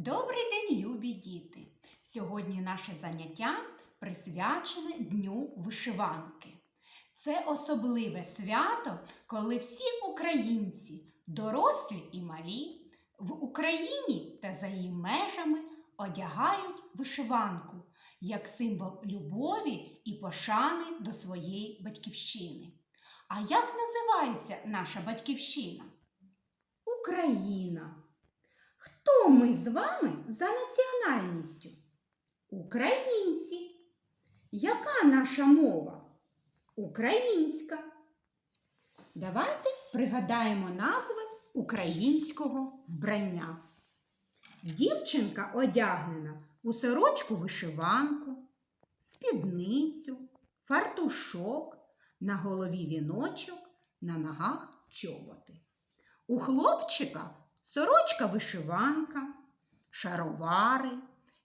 Добрий день, любі діти! Сьогодні наше заняття присвячене Дню вишиванки. Це особливе свято, коли всі українці, дорослі і малі, в Україні та за її межами одягають вишиванку як символ любові і пошани до своєї батьківщини. А як називається наша батьківщина? Україна. Хто ми з вами за національністю? Українці. Яка наша мова? Українська. Давайте пригадаємо назви українського вбрання. Дівчинка одягнена у сорочку вишиванку, спідницю, фартушок, на голові віночок, на ногах чоботи. У хлопчика сорочка вишиванка, шаровари,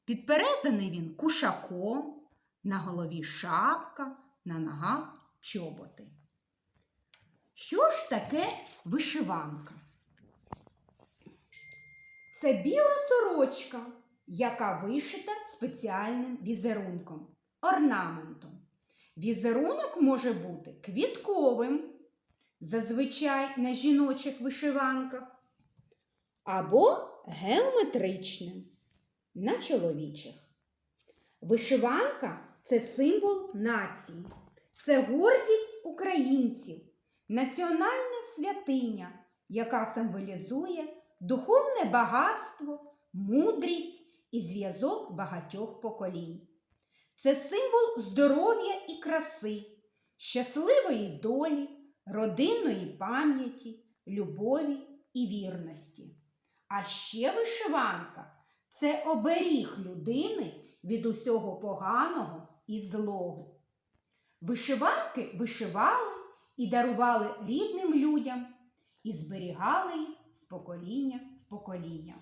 підперезаний він кушаком, на голові шапка, на ногах чоботи. Що ж таке вишиванка? Це біла сорочка, яка вишита спеціальним візерунком, орнаментом. Візерунок може бути квітковим, зазвичай на жіночих вишиванках, або геометричним на чоловічих. Вишиванка це символ нації, це гордість українців, національна святиня, яка символізує духовне багатство, мудрість і зв'язок багатьох поколінь. Це символ здоров'я і краси, щасливої долі, родинної пам'яті, любові і вірності. А ще вишиванка це оберіг людини від усього поганого і злого. Вишиванки вишивали і дарували рідним людям і зберігали їх з покоління в покоління.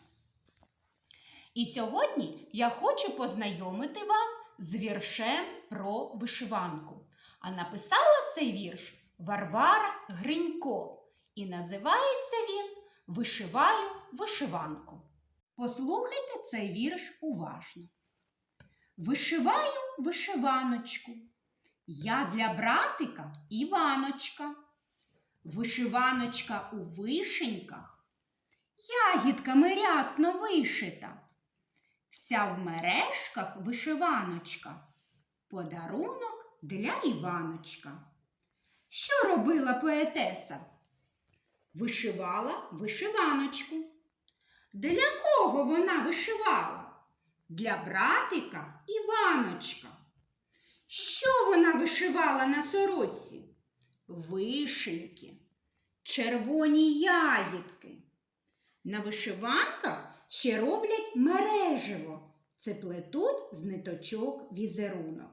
І сьогодні я хочу познайомити вас з віршем про вишиванку. А написала цей вірш Варвара Гринько. І називається він Вишиваю вишиванку. Послухайте цей вірш уважно. Вишиваю вишиваночку. Я для братика Іваночка. Вишиваночка у вишеньках, ягідками рясно вишита. Вся в мережках вишиваночка, подарунок для Іваночка. Що робила поетеса? Вишивала вишиваночку. Для кого вона вишивала? Для братика Іваночка. Що вона вишивала на сорочці? Вишеньки, червоні ягідки. На вишиванках ще роблять мереживо. Це плетуть з ниточок візерунок.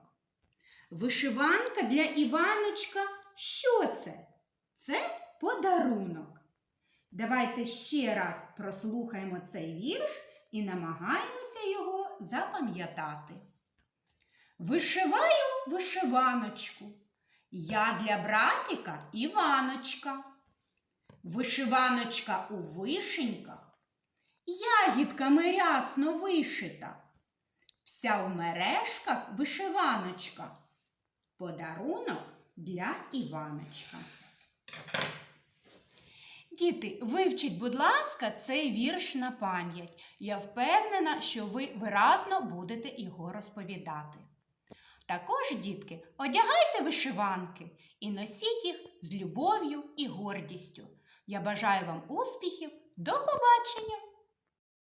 Вишиванка для Іваночка що це? Це подарунок. Давайте ще раз прослухаємо цей вірш і намагаємося його запам'ятати. Вишиваю вишиваночку. Я для братика Іваночка. Вишиваночка у вишеньках, ягідками рясно вишита. Вся в мережках вишиваночка. Подарунок для Іваночка. Діти, вивчіть, будь ласка, цей вірш на пам'ять. Я впевнена, що ви виразно будете його розповідати. Також, дітки, одягайте вишиванки і носіть їх з любов'ю і гордістю. Я бажаю вам успіхів. До побачення!